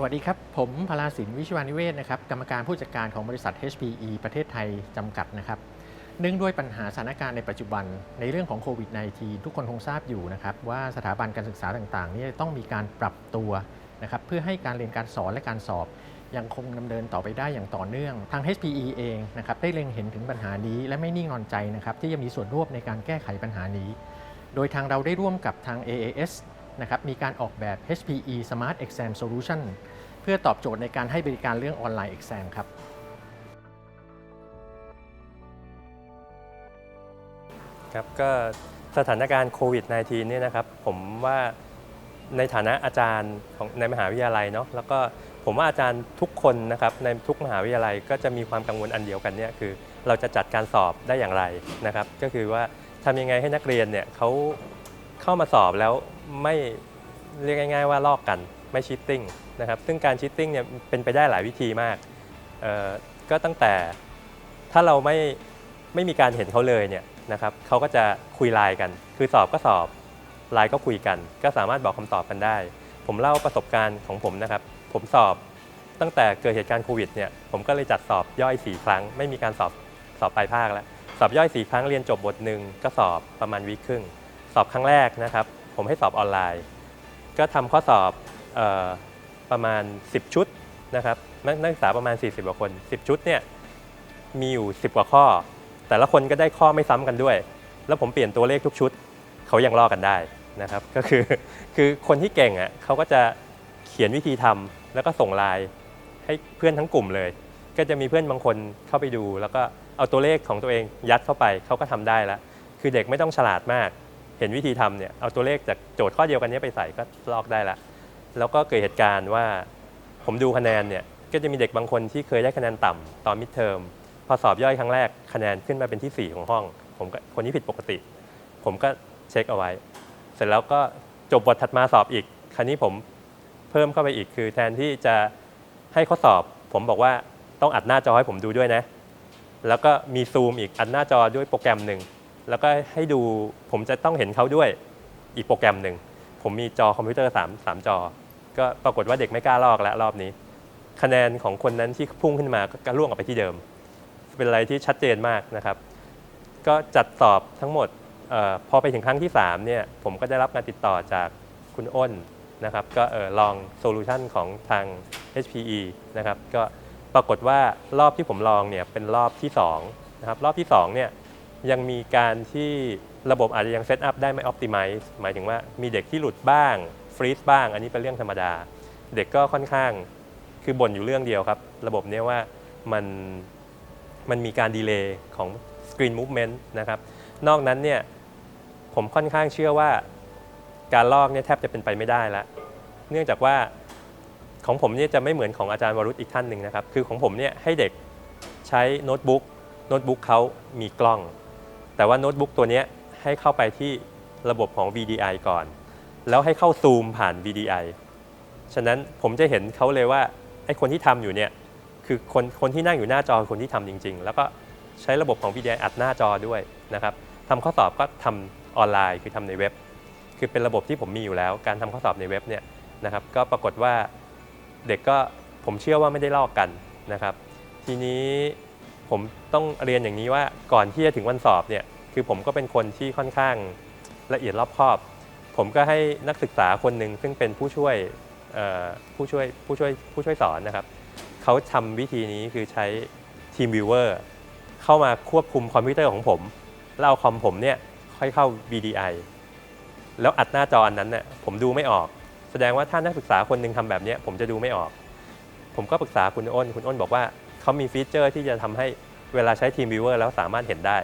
สวัสดีครับ ผมพลาสินวิชวานิเวศนะครับกรรมการผู้จัดการของบริษัท HPE ประเทศไทย จำกัดนะครับเนื่องด้วยปัญหาสถานการณ์ในปัจจุบันในเรื่องของโควิด -19 ทุกคนคงทราบอยู่นะครับว่าสถาบันการศึกษาต่างๆนี่ต้องมีการปรับตัวนะครับเพื่อให้การเรียนการสอนและการสอบ ยังคงดำเนินต่อไปได้อย่างต่อเนื่อง ทาง HPE เองนะครับได้เล็งเห็นถึงปัญหานี้และไม่นิ่งนอนใจนะครับที่จะมีส่วนร่วมในการแก้ไขปัญหานี้ โดยทางเราได้ร่วมกับทาง AAS นะครับมีการออกแบบ HPE Smart Exam Solution เพื่อตอบโจทย์ในการให้บริการเรื่องออนไลน์ Exam ครับครับก็สถานการณ์โควิด -19 เนี่ยนะครับผมว่าในฐานะอาจารย์ของในมหาวิทยาลัยเนาะแล้วก็ผมว่าอาจารย์ทุกคนนะครับในทุกมหาวิทยาลัยก็จะมีความกังวลอันเดียวกันเนี่ยคือ เราจะจัดการสอบได้อย่างไรนะครับ ก็คือว่าทำยังไงให้นักเรียนเนี่ยเขาเข้ามาสอบแล้ว ไม่เรียกง่ายๆว่าลอกกันไม่ชีตติ้งนะครับซึ่งการชีตติ้งเนี่ยเป็นไปได้หลายวิธีมากก็ตั้งแต่ถ้าเราไม่ไม่มีการเห็นเขาเลยเนี่ยนะครับเขาก็จะคุยไลน์กัน คือสอบก็สอบไลน์ก็คุยกัน ก็สามารถบอกคำตอบกันได้ ผมเล่าประสบการณ์ของผมนะครับ ผมสอบตั้งแต่เกิดเหตุการณ์โควิดเนี่ยผมก็เลยจัดสอบย่อย 4 ครั้ง ไม่มีการสอบสอบปลายภาคแล้วสอบย่อย 4 ครั้งเรียนจบบทหนึ่งก็สอบประมาณวีคครึ่ง สอบครั้งแรกนะครับ ผมให้สอบออนไลน์ ก็ทำข้อสอบออประมาณ 10 ชุดนะครับนักนักศึกษาประมาณ 40กว่าคน 10 ชุดเนี่ยมีอยู่ 10 กว่าข้อ แต่ละคนก็ได้ข้อไม่ซ้ำกันด้วย แล้วผมเปลี่ยนตัวเลขทุกชุดเขายังลอกกันได้นะครับ ก็คือคือคนที่เก่งอะเขาก็จะเขียนวิธีทำแล้วก็ส่งไลน์ให้เพื่อนทั้งกลุ่มเลย ก็จะมีเพื่อนบางคนเข้าไปดู แล้วก็เอาตัวเลขของตัวเองยัดเข้าไปเขาก็ทำได้แล้วคือเด็กไม่ต้องฉลาดมาก เห็นวิธีทำเนี่ยเอาตัวเลขจากโจทย์ข้อเดียวกันนี้ไปใส่ก็ลอกได้ละ แล้วก็เกิดเหตุการณ์ว่าผมดูคะแนนเนี่ยก็จะมีเด็กบางคนที่เคยได้คะแนนต่ำตอนมิดเทอมพอสอบย่อยครั้งแรกคะแนนขึ้นมาเป็นที่ 4 ของห้อง ผมก็คนนี้ผิดปกติ ผมก็เช็คเอาไว้ เสร็จแล้วก็จบบทถัดมาสอบอีกคราวนี้ผมเพิ่มเข้าไปอีกคือแทนที่จะให้ข้อสอบ ผมบอกว่าต้องอัดหน้าจอให้ผมดูด้วยนะ แล้วก็มีซูมอีกอัดหน้าจอด้วยโปรแกรมหนึ่ง แล้วก็ให้ดูผมจะต้องเห็นเขาด้วยอีกโปรแกรมหนึ่ง ผมมีจอคอมพิวเตอร์3 3จอ ก็ปรากฏว่าเด็กไม่กล้าลอกแล้วรอบนี้ คะแนนของคนนั้นที่พุ่งขึ้นมาก็ล่วงออกไปที่เดิม เป็นอะไรที่ชัดเจนมากนะครับ ก็จัดสอบทั้งหมดออพอไปถึงครั้งที่3เนี่ยผมก็ได้รับการติดต่อจากคุณอ้นนะครับ ก็ออลองโซลูชันของทาง HPE นะครับ ก็ปรากฏว่ารอบที่ผมลองเนี่ยเป็นรอบที่2นะครับรอบที่2เนี่ย ยังมีการที่ระบบอาจจะยังเซตอัพได้ไม่ออ t ติ i z e หมายถึงว่ามีเด็กที่หลุดบ้างฟรีซบ้าง อันนี้เป็นเรื่องธรรมดา เด็กก็ค่อนข้างคือบ่นอยู่เรื่องเดียวครับ ระบบเนี้ยว่ามันมันมีการดีเลย์ของ Screen Movement นะครับนอกนั้นเนี่ยผมค่อนข้างเชื่อว่าการลอกเนี่ยแทบจะเป็นไปไม่ได้แล้วเนื่องจากว่าของผมเนี่ยจะไม่เหมือนของอาจารย์วรุษอีกท่านหนึ่งนะครับ คือของผมเนี่ยให้เด็กใช้โน้ตบุ๊กโน้ตบุ๊กเขามีกล้อง แต่ว่าโน้ตบุ๊กตัวนี้ให้เข้าไปที่ระบบของ VDI ก่อน แล้วให้เข้าซูมผ่าน VDI ฉะนั้นผมจะเห็นเขาเลยว่าไอ้คนที่ทำอยู่เนี่ยคือคนคนที่นั่งอยู่หน้าจอคือคนที่ทำจริง ๆ แล้วก็ใช้ระบบของ VDI อัดหน้าจอด้วยนะครับทำข้อสอบก็ทำออนไลน์คือทำในเว็บ คือเป็นระบบที่ผมมีอยู่แล้ว การทำข้อสอบในเว็บเนี่ยนะครับ ก็ปรากฏว่าเด็กก็ผมเชื่อว่าไม่ได้ลอกกันนะครับ ทีนี้ ผมต้องเรียนอย่างนี้ว่าก่อนที่จะถึงวันสอบเนี่ยคือผมก็เป็นคนที่ค่อนข้างละเอียดรอบคอบ ผมก็ให้นักศึกษาคนหนึ่งซึ่งเป็นผู้ช่วยผู้ช่วยผู้ช่วยผู้ช่วยสอนนะครับเขาทำวิธีนี้คือใช้ TeamViewer เข้ามาควบคุมคอมพิวเตอร์ของผม แล้วเอาคอมผมเนี่ยค่อยเข้า VDI แล้วอัดหน้าจออันนั้นเนี่ยผมดูไม่ออก แสดงว่าถ้านักศึกษาคนหนึ่งทำแบบนี้ผมจะดูไม่ออก ผมก็ปรึกษาคุณอ้น คุณอ้นบอกว่า เขามีฟีเจอร์ที่จะทำให้เวลาใช้ TeamViewer แล้วสามารถเห็นได้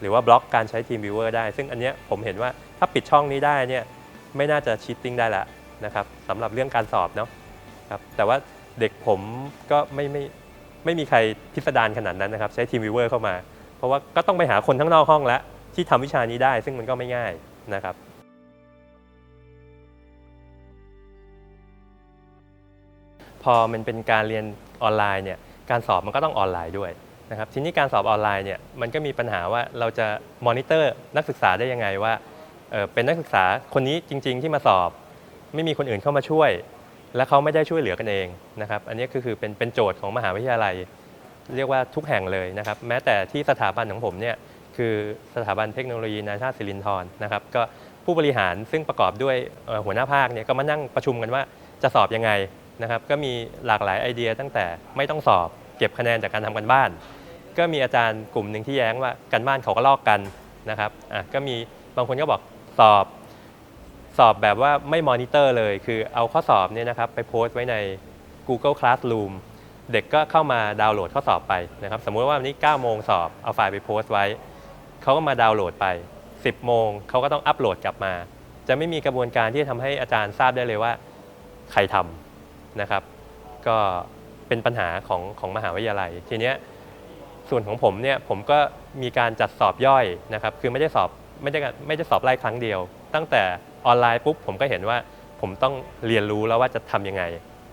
หรือว่าบล็อกการใช้ TeamViewer ได้ ซึ่งอันเนี้ยผมเห็นว่าถ้าปิดช่องนี้ได้เนี่ยไม่น่าจะชีตติ้งได้ละนะครับสำหรับเรื่องการสอบเนาะครับแต่ว่าเด็กผมก็ไม่ไม่ไม่มีใครพิสดารขนาดนั้นนะครับ ใช้ TeamViewer เข้ามา เพราะว่าก็ต้องไปหาคนข้งนอกห้องแล้วที่ทำวิชานี้ได้ ซึ่งมันก็ไม่ง่ายนะครับพอมันเป็นการเรียนออนไลน์เนี่ย การสอบมันก็ต้องออนไลน์ด้วยนะครับทีนี้การสอบออนไลน์เนี่ยมันก็มีปัญหาว่าเราจะมอนิเตอร์นักศึกษาได้ยังไงว่าเเป็นนักศึกษาคนนี้จริง ๆ ที่มาสอบ ไม่มีคนอื่นเข้ามาช่วย และเขาไม่ได้ช่วยเหลือกันเองนะครับอันนี้ก็คือเป็นเป็นโจทย์ของมหาวิทยาลัย เรียกว่าทุกแห่งเลยนะครับแม้แต่ที่สถาบันของผมเนี่ยคือสถาบันเทคโนโลยีนานาชาติสิรินธรนะครับก็ผู้บริหารซึ่งประกอบด้วยหัวหน้าภาคเนี่ยก็มานั่งประชุมกันว่าจะสอบยังไง นะครับก็มีหลากหลายไอเดียตั้งแต่ไม่ต้องสอบเก็บคะแนนจากการทำกันบ้าน ก็มีอาจารย์กลุ่มหนึ่งที่แย้งว่ากันบ้านเขาก็ลอกกันนะครับอะก็มีบางคนก็บอกสอบ สอบแบบว่าไม่มอนิเตอร์เลย คือเอาข้อสอบเนี่ยนะครับไปโพสต์ไว้ใน Google Classroom เด็กก็เข้ามาดาวน์โหลดข้อสอบไปนะครับสมมุติว่าวันนี้ 9 โมงสอบเอาไฟล์ไปโพสต์ไว้เขาก็มาดาวน์โหลดไป 10 โมงเขาก็ต้องอัปโหลดกลับมา จะไม่มีกระบวนการที่จะทำให้อาจารย์ทราบได้เลยว่า ใครทำ นะครับ ก็เป็นปัญหาของของมหาวิทยาลัย ทีเนี้ยส่วนของผมเนี่ยผมก็มีการจัดสอบย่อยนะครับ คือไม่ได้สอบไม่ได้ไม่ได้สอบไล่ครั้งเดียว ตั้งแต่ออนไลน์ปุ๊บผมก็เห็นว่าผมต้องเรียนรู้แล้วว่าจะทำยังไง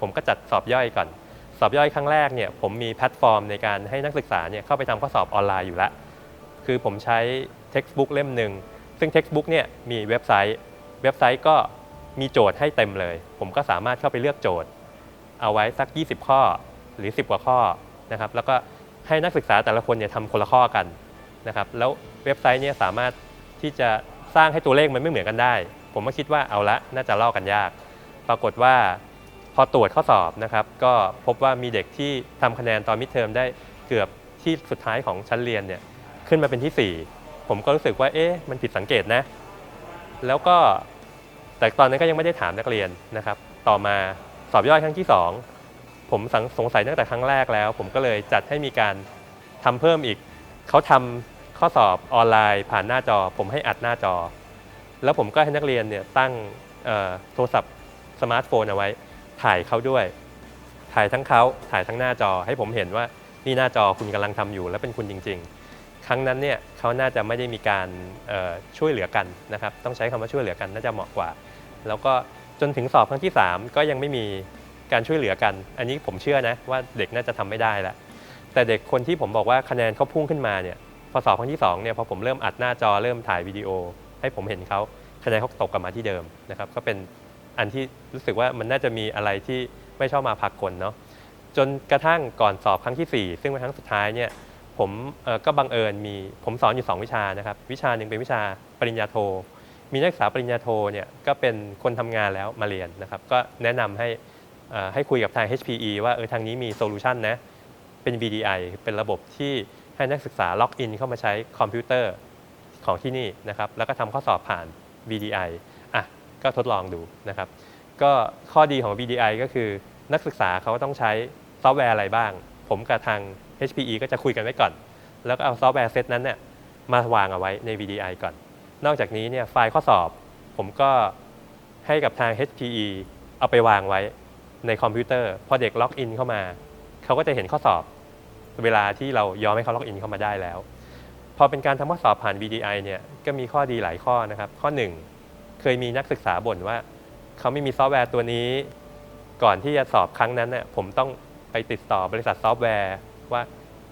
ผมก็จัดสอบย่อยก่อน สอบย่อยครั้งแรกเนี่ยผมมีแพลตฟอร์มในการให้นักศึกษาเนี่ยเข้าไปทำข้อสอบออนไลน์อยู่แล้วคือผมใช้ textbook เล่มหนึ่งซึ่ง textbook เนี่ยมีเว็บไซต์ เว็บไซต์ก็มีโจทย์ให้เต็มเลย ผมก็สามารถเข้าไปเลือกโจทย์ เอาไว้สัก 20 ข้อหรือ 10 กว่าข้อนะครับ แล้วก็ให้นักศึกษาแต่ละคนเนี่ยทำคนละข้อกันนะครับ แล้วเว็บไซต์เนี่ยสามารถที่จะสร้างให้ตัวเลขมันไม่เหมือนกันได้ ผมก็คิดว่าเอาละน่าจะลอกกันยาก ปรากฏว่าพอตรวจข้อสอบนะครับ ก็พบว่ามีเด็กที่ทำคะแนนตอนมิดเทอมได้เกือบที่สุดท้ายของชั้นเรียนเนี่ยขึ้นมาเป็นที่ 4 ผมก็รู้สึกว่าเอ๊ะมันผิดสังเกตนะ แล้วก็แต่ตอนนั้นก็ยังไม่ได้ถามนักเรียนนะครับ ต่อมา สอบย่อยครั้งที่ 2 ผมสงสงสัยตั้งแต่ครั้งแรกแล้ว ผมก็เลยจัดให้มีการทำเพิ่มอีก เขาทำข้อสอบออนไลน์ผ่านหน้าจอ ผมให้อัดหน้าจอ แล้วผมก็ให้นักเรียนเนี่ยตั้งโทรศัพท์สมาร์ทโฟนเอาไว้ ถ่ายเขาด้วย ถ่ายทั้งเขาถ่ายทั้งหน้าจอ ให้ผมเห็นว่านี่หน้าจอคุณกำลังทำอยู่ และเป็นคุณจริง ๆ ครั้งนั้นเนี่ยเขาน่าจะไม่ได้มีการช่วยเหลือกันนะครับ ต้องใช้คำว่าช่วยเหลือกันน่าจะเหมาะกว่า แล้วก็ จนถึงสอบครั้งที่ 3 ก็ยังไม่มีการช่วยเหลือกัน อันนี้ผมเชื่อนะว่าเด็กน่าจะทำไม่ได้แล้วแต่เด็กคนที่ผมบอกว่าคะแนนเขาพุ่งขึ้นมาเนี่ยพอสอบครั้งที่2เนี่ยพอผมเริ่มอัดหน้าจอเริ่มถ่ายวิดีโอ ให้ผมเห็นเขาคะแนนเขาตกกลับมาที่เดิมนะครับก็เป็นอันที่รู้สึกว่ามันน่าจะมีอะไรที่ไม่ชอบมาพากลเนาะจนกระทั่งก่อนสอบครั้งที่ 4 ซึ่งเป็นครั้งสุดท้ายเนี่ยผมก็บังเอิญมีผมสอนอยู่ 2 วิชานะครับ วิชาหนึ่งเป็นวิชาปริญญาโท มีนักศึกษาปริญญาโทเนี่ยก็เป็นคนทำงานแล้วมาเรียนนะครับ ก็แนะนำให้เอ่อให้คุยกับทาง HPE ว่าเออทางนี้มีโซลูชันนะ เป็น VDI เป็นระบบที่ให้นักศึกษาล็อกอินเข้ามาใช้คอมพิวเตอร์ของที่นี่นะครับ แล้วก็ทำข้อสอบผ่าน VDI อะก็ทดลองดูนะครับ ก็ข้อดีของ VDI ก็คือนักศึกษาเขาต้องใช้ซอฟต์แวร์อะไรบ้าง ผมกับทาง HPE ก็จะคุยกันไว้ก่อน แล้วก็เอาซอฟต์แวร์เซตนั้นเนี่ยมาวางเอาไว้ใน VDI ก่อน นอกจากนี้เนี่ยไฟล์ข้อสอบ ผมก็ให้กับทาง HPE เอาไปวางไว้ในคอมพิวเตอร์ พอเด็กล็อกอินเข้ามา เขาก็จะเห็นข้อสอบ เวลาที่เรายอมให้เขาล็อกอินเข้ามาได้แล้ว พอเป็นการทำข้อสอบผ่าน VDI เนี่ยก็มีข้อดีหลายข้อนะครับ ข้อ 1 เคยมีนักศึกษาบ่นว่า เขาไม่มีซอฟต์แวร์ตัวนี้ ก่อนที่จะสอบครั้งนั้นเนี่ยผมต้องไปติดต่อบริษัทซอฟต์แวร์ ว่า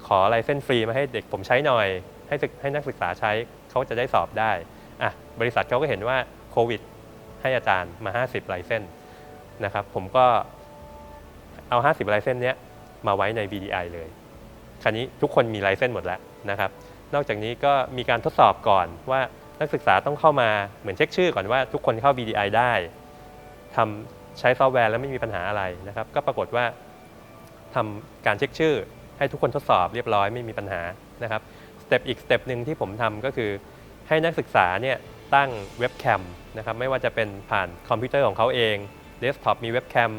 ขอไลเซนส์ฟรีมาให้เด็กผมใช้หน่อย ให้ให้นักศึกษาใช้เขาจะได้สอบได้ อะบริษัทเขาก็เห็นว่าโควิดให้อาจารย์มา 50ลเซนส์นนะครับผมก็เอา 50ลเซนส์เนี้มาไว้ใน VDI เลย คราวนี้ทุกคนมีลเซนส์หมดแล้วนะครับ นอกจากนี้ก็มีการทดสอบก่อนว่านักศึกษาต้องเข้ามาเหมือนเช็คชื่อก่อนว่าทุกคนเข้า VDI ได้ทำใช้ซอฟต์แวร์แล้วไม่มีปัญหาอะไรนะครับ ก็ปรากฏว่าทำการเช็คชื่อ ให้ทุกคนทดสอบเรียบร้อยไม่มีปัญหานะครับสเต็ปอีกสเต็ปหนึ่งที่ผมทำก็คือ ให้นักศึกษาเนี่ยตั้งเว็บแคมนะครับไม่ว่าจะเป็นผ่านคอมพิวเตอร์ของเขาเองเดสก์ท็อปมีเว็บแคม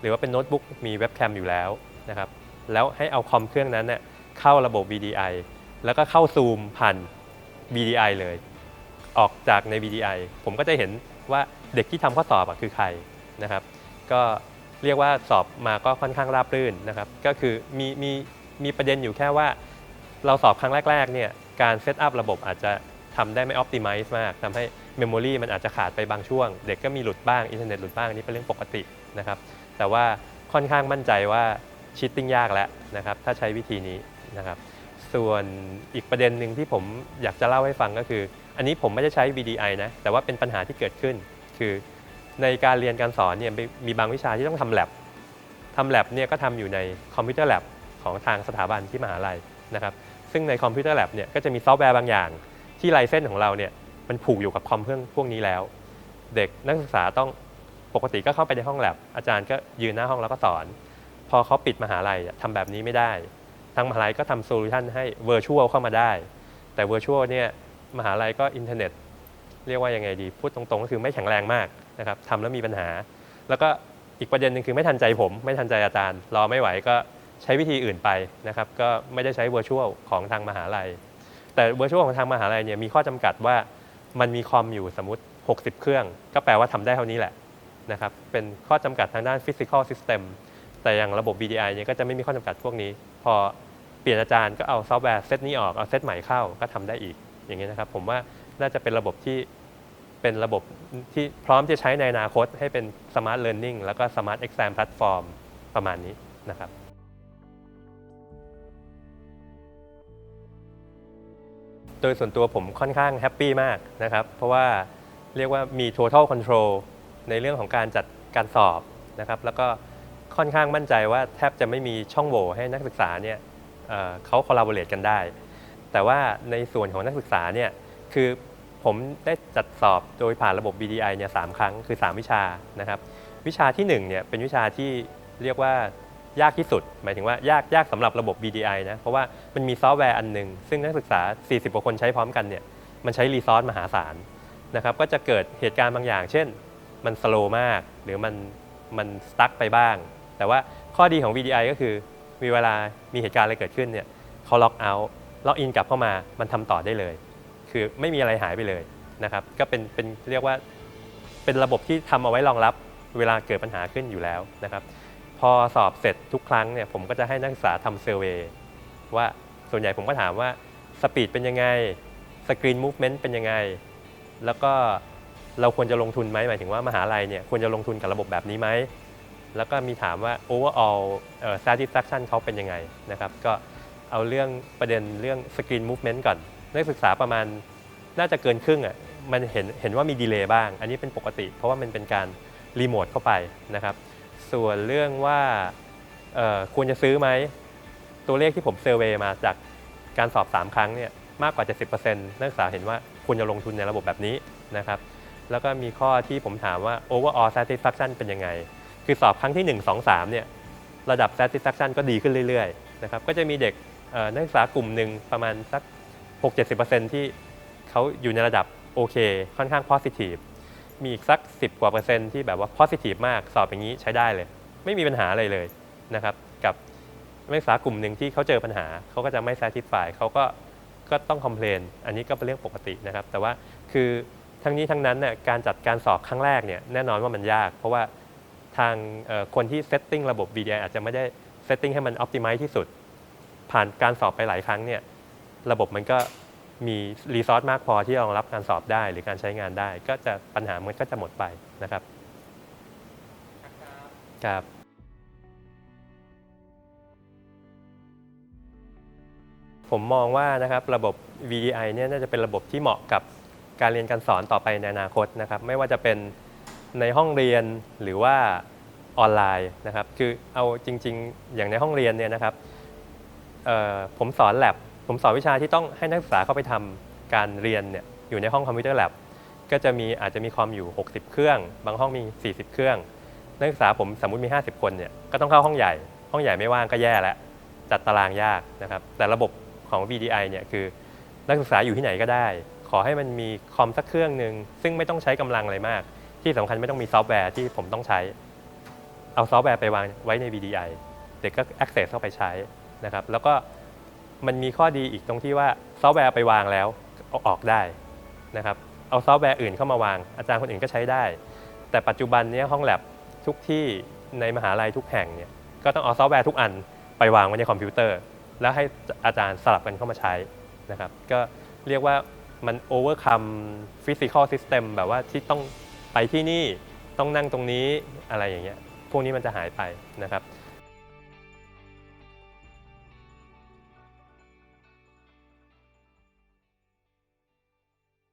หรือว่าเป็นโน้ตบุ๊กมีเว็บแคมอยู่แล้วนะครับแล้วให้เอาคอมเครื่องนั้นเน่ยเข้าระบบ VDI แล้วก็เข้าซูมผ่าน VDI เลย ออกจากใน VDI ผมก็จะเห็นว่าเด็กที่ทำข้อสอบอคือใครนะครับ ก็เรียกว่าสอบมาก็ค่อนข้างราบรื่นนะครับ ก็คือมีมีมีประเด็นอยู่แค่ว่า เราสอบครั้งแรกๆเนี่ยการเซตอัพระบบอาจจะ ทำได้ไม่ออ t ติ i z e มากทำให้เมมโมรีมันอาจจะขาดไปบางช่วง เด็กก็มีหลุดบ้างอินเทอร์เน็ตหลุดบ้างอันนี่เป็นเรื่องปกตินะครับแต่ว่าค่อนข้างมั่นใจว่าชิตติ้งยากแล้วนะครับถ้าใช้วิธีนี้นะครับส่วนอีกประเด็นหนึ่งที่ผมอยากจะเล่าให้ฟังก็คือ อันนี้ผมไม่ได้ใช้ VDI นะแต่ว่าเป็นปัญหาที่เกิดขึ้น คือในการเรียนการสอนเนี่ยมีมีบางวิชาที่ต้องทำ lab ทำ lab เนี่ยก็ทำอยู่ในคอมพิวเตอร์ lab ของทางสถาบันที่มหาลัยนะครับซึ่งในคอมพิวเตอร์ lab เนี่ยก็จะมีซอฟต์แวร์บางอย่าง ที่ไลเซนส์ของเราเนี่ยมันผูกอยู่กับคอมเครื่องพวกนี้แล้ว เด็กนักศึกษาต้องปกติก็เข้าไปในห้อง lab อาจารย์ก็ยืนหน้าห้องแล้วก็สอน พอเขาปิดมหาลัยอะทำแบบนี้ไม่ได้ ทางมหาลัยก็ทำโซลูชันให้ virtual เข้ามาได้ แต่ virtual เนี่ยมหาลัยก็อินเทอร์เน็ตเรียกว่ายังไงดี พูดตรงๆ ก็คือไม่แข็งแรงมากนะครับทำแล้วมีปัญหา แล้วก็อีกประเด็นหนึ่งคือไม่ทันใจผม ไม่ทันใจอาจารย์ รอไม่ไหวก็ใช้วิธีอื่นไปนะครับ ก็ไม่ได้ใช้ virtual ของทางมหาลัย แต่ virtual ของทางมหาลัยเนี่ยมีข้อจำกัดว่ามันมีคอมอยู่สมมติ 60 เครื่อง ก็แปลว่าทำได้เท่านี้แหละนะครับเป็นข้อจำกัดทางด้าน physical system แต่อย่างระบบ VDI เนี่ยก็จะไม่มีข้อจำกัดพวกนี้ พอเปลี่ยนอาจารย์ก็เอาซอฟต์แวร์เซตนี้ออกเอาเซตใหม่เข้าก็ทำได้อีกอย่างนี้ยนะครับผมว่าน่าจะเป็นระบบที่เป็นระบบที่พร้อมจะใช้ในอนาคตให้เป็น smart learning แล้วก็ smart exam platform ประมาณนี้นะครับ โดยส่วนตัวผมค่อนข้างแฮปปี้มากนะครับ เพราะว่าเรียกว่ามี total control ในเรื่องของการจัดการสอบนะครับ แล้วก็ค่อนข้างมั่นใจว่าแทบจะไม่มีช่องโหว่ให้นักศึกษาเนี่ยเอ่อเขา collaborate กันได้ แต่ว่าในส่วนของนักศึกษาเนี่ยคือผมได้จัดสอบโดยผ่านระบบ BDI เนี่ยสามครั้งคือ 3 วิชานะครับ วิชาที่1เนี่ยเป็นวิชาที่เรียกว่า ยากที่สุด หมายถึงว่ายากยากสำหรับระบบ BDI นะ เพราะว่ามันมีซอฟต์แวร์อันหนึ่ง ซึ่งนักศึกษา 40กว่าคนใช้พร้อมกันเนี่ย มันใช้รีซอสมหาศาลนะครับ ก็จะเกิดเหตุการณ์บางอย่าง เช่น มันสโลมาก หรือมันมันสตั๊กไปบ้าง แต่ว่าข้อดีของ VDI ก็คือ มีเวลามีเหตุการณ์อะไรเกิดขึ้นเนี่ยเขาล็อกเอาท์ล็อกอินกลับเข้ามา มันทำต่อได้เลย คือไม่มีอะไรหายไปเลยนะครับ ก็เป็นเป็นเรียกว่าเป็นระบบที่ทำเอาไว้รองรับเวลาเกิดปัญหาขึ้นอยู่แล้วนะครับ พอสอบเสร็จทุกครั้งเนี่ยผมก็จะให้นักศึกษาทำเซอร์เวยว่าส่วนใหญ่ผมก็ถามว่าสปีดเป็นยังไงสกรีนมูฟเมนต์เป็นยังไง แล้วก็เราควรจะลงทุนไหมหมายถึงว่ามหาลัยเนี่ยควรจะลงทุนกับระบบแบบนี้ไหม แล้วก็มีถามว่า overall เอ่อ satisfaction เขาเป็นยังไงนะครับ ก็เอาเรื่องประเด็นเรื่อง screen movement ก่อน นักศึกษาประมาณน่าจะเกินครึ่งอะมันเห็นเห็นว่ามีดีเลย์บ้าง อันนี้เป็นปกติ เพราะว่ามันเป็นการรีโมทเข้าไปนะครับ ส่วนเรื่องว่าควรจะซื้อไหม ตัวเลขที่ผมเซอร์เวย์มาจากการสอบ 3 ครั้งเนี่ยมากกว่า 70%นักศึกษาเห็นว่าควรจะลงทุนในระบบแบบนี้นะครับแล้วก็มีข้อที่ผมถามว่า overall satisfaction เป็นยังไง คือสอบครั้งที่ 1 2 3เนี่ยระดับ satisfaction ก็ดีขึ้นเรื่อยๆนะครับก็จะมีเด็กนักศึกษากลุ่มหนึ่งประมาณสัก 6-70%ที่เขาอยู่ในระดับโอเค ค่อนข้าง positive มีอีกสัก 10 กว่าเปอร์เซ็นต์ที่แบบว่า positive มากสอบอย่างนี้ใช้ได้เลย ไม่มีปัญหาอะไรเลยนะครับ กับนักศึกษากลุ่มหนึ่งที่เขาเจอปัญหาเขาก็จะไม่ satisfy เขาก็ก็ต้อง complain อันนี้ก็เป็นเรื่องปกตินะครับ แต่ว่าคือทั้งนี้ทั้งนั้นเนี่ยการจัดการสอบครั้งแรกเนี่ยแน่นอนว่ามันยาก เพราะว่าทางคนที่เซตติ้งระบบ VDI อาจจะไม่ได้เซตติ้งให้มันอ p ติ i z e ที่สุด ผ่านการสอบไปหลายครั้งเนี่ยระบบมันก็ มีรีซอสมากพอที่รองรับการสอบได้หรือการใช้งานได้ ก็จะปัญหามันก็จะหมดไปนะครับครับผมมองว่านะครับระบบ VDI เนี่ยน่าจะเป็นระบบที่เหมาะกับการเรียนการสอนต่อไปในอนาคตนะครับ ไม่ว่าจะเป็นในห้องเรียนหรือว่าออนไลน์นะครับ คือเอาจริง ๆ อย่างในห้องเรียนเนี่ยนะครับผมสอนแ a บ ผมสอนวิชาที่ต้องให้นักศึกษาเข้าไปทำการเรียนเนี่ยอยู่ในห้องคอมพิวเตอร์แ a บก็จะมีอาจจะมีคอมอยู่ 60 เครื่อง บางห้องมี 40 เครื่อง นักศึกษาผมสมมติมี 50 คนเนี่ยก็ต้องเข้าห้องใหญ่ ห้องใหญ่ไม่ว่างก็แย่แล้วจัดตารางยากนะครับ แต่ระบบของ VDI เนี่ยคือนักศึกษาอยู่ที่ไหนก็ได้ ขอให้มันมีคอมสักเครื่องหนึ่งซึ่งไม่ต้องใช้กำลังอะไรมาก ที่สำคัญไม่ต้องมีซอฟต์แวร์ที่ผมต้องใช้ เอาซอฟต์แวร์ไปวางไว้ใน VDI เด็กก็ access เข้าไปใช้นะครับแล้วก็ มันมีข้อดีอีกตรงที่ว่าซอฟต์แวร์ไปวางแล้วเอาออกได้นะครับเอาซอฟต์แวร์อื่นเข้ามาวาง อาจารย์คนอื่นก็ใช้ได้ แต่ปัจจุบันนี้ห้องแลบทุกที่ในมหาลัยทุกแห่งเนี่ยก็ต้องเอาซอฟต์แวร์ทุกอันไปวางไว้ในคอมพิวเตอร์ แล้วให้อาจารย์สลับกันเข้ามาใช้นะครับก็เรียกว่ามัน overcome physical system แบบว่าที่ต้องไปที่นี่ต้องนั่งตรงนี้อะไรอย่างเงี้ยพวกนี้มันจะหายไปนะครับ